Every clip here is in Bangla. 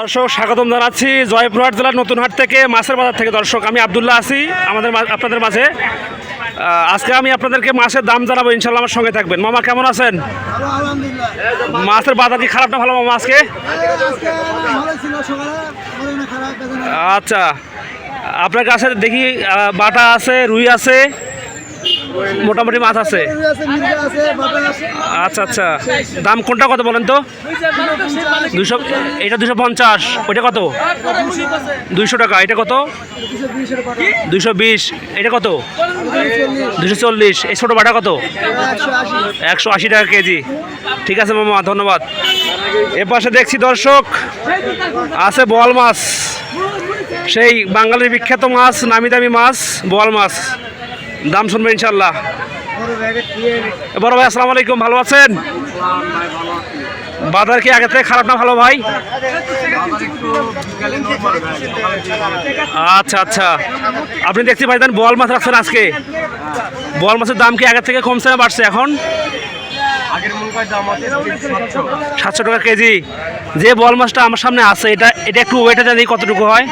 দর্শক, স্বাগতম জানাচ্ছি জয়পুরহাট জেলার নতুন হাট থেকে মাছের বাজার থেকে। দর্শক, আমি আবদুল্লাহ আছি আমাদের আপনাদের মাঝে। আজকে আমি আপনাদেরকে মাছের দাম জানাব ইনশাল্লাহ আমার সঙ্গে থাকবেন। মামা, কেমন আছেন? মাছের বাজার কি খারাপ না ভালো মামা আজকে? আচ্ছা আপনার কাছে দেখি বাটা আছে, রুই আছে, মোটামুটি মাছ আছে। আচ্ছা আচ্ছা। দাম কোনটা কত বলেন তো? দুশো এটা দুশো পঞ্চাশ, ওইটা কত? দুইশো টাকা, এটা কত? দুশো বিশ, এটা কত? দুশো চল্লিশ, এই ছোটো বাটা কত? একশো আশি টাকা কেজি। ঠিক আছে, মামা, ধন্যবাদ। এ পাশে দেখছি দর্শক, আছে বোয়াল মাছ। সেই বাঙালির বিখ্যাত মাছ, নামি দামি মাছ বোয়াল মাছ। দাম শুনবে ইনশাল্লাহ। বড় ভাই, আসসালামু আলাইকুম, ভালো আছেন? বাজার কি আগে থেকে খারাপ না ভালো ভাই? আচ্ছা আচ্ছা। আপনি দেখতে পাইতেন বোয়াল মাছ রাখছেন আজকে। বোয়াল মাছের দাম কি আগের থেকে কমছে না বাড়ছে এখন? সাতশো টাকা কেজি। যে বল মাছটা আমার সামনে আছে, এটা এটা একটু ওয়েটে জানি কতটুকু হয়।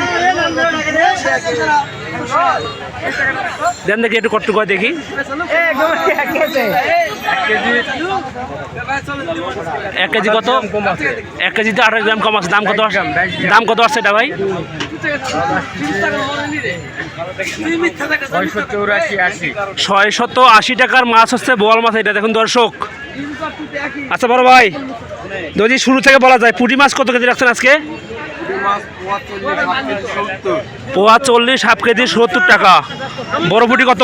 দেন দেখি একটু কতটুকু হয় দেখি। এক কেজি কত? এক কেজিতে আঠাশ গ্রাম কম আছে। দাম কত? দাম কত আসছে এটা ভাই? ছয়শত আশি টাকার মাছ হচ্ছে বোয়াল মাছ এটা, দেখুন দর্শক। আচ্ছা বড় ভাই, যদি শুরু থেকে বলা যায়, পুঁটি মাছ কত কেজি রাখছেন আজকে? পোয়া চল্লিশ, হাফ কেজি সত্তর টাকা। বড় পুঁটি কত?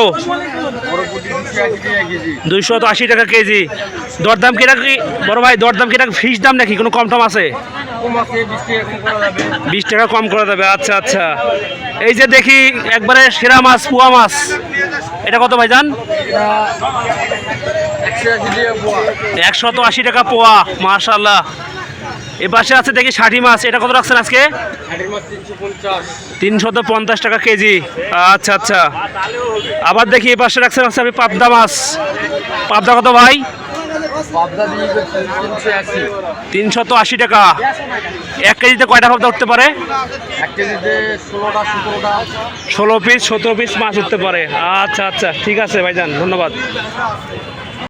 দুইশো আশি টাকা কেজি। দরদাম কিনা কি বড় ভাই, দরদাম কিনা ফিস দাম নাকি? কোনো কম টম আছে? বিশ টাকা কম করে দেবে আচ্ছা আচ্ছা। এই যে দেখি, একবারে সেরা মাছ, পোয়া মাছ। এটা কত ভাই যান একশত আশি টাকা পোয়া মাশাল্লাহ এ পাশে আছে দেখি ষাটি মাছ। এটা কত রাখছেন আজকে? তিনশত পঞ্চাশ টাকা কেজি। আচ্ছা আচ্ছা। আবার দেখি এ পাশে রাখছেন আছে আপনি পাবদা মাছ। পাবদা কত ভাই? তিনশত আশি টাকা। এক কেজিতে কয়টা পাবদা উঠতে পারে? ষোলো পিস সতেরো পিস মাছ উঠতে পারে। আচ্ছা আচ্ছা। ঠিক আছে ভাইজান ধন্যবাদ।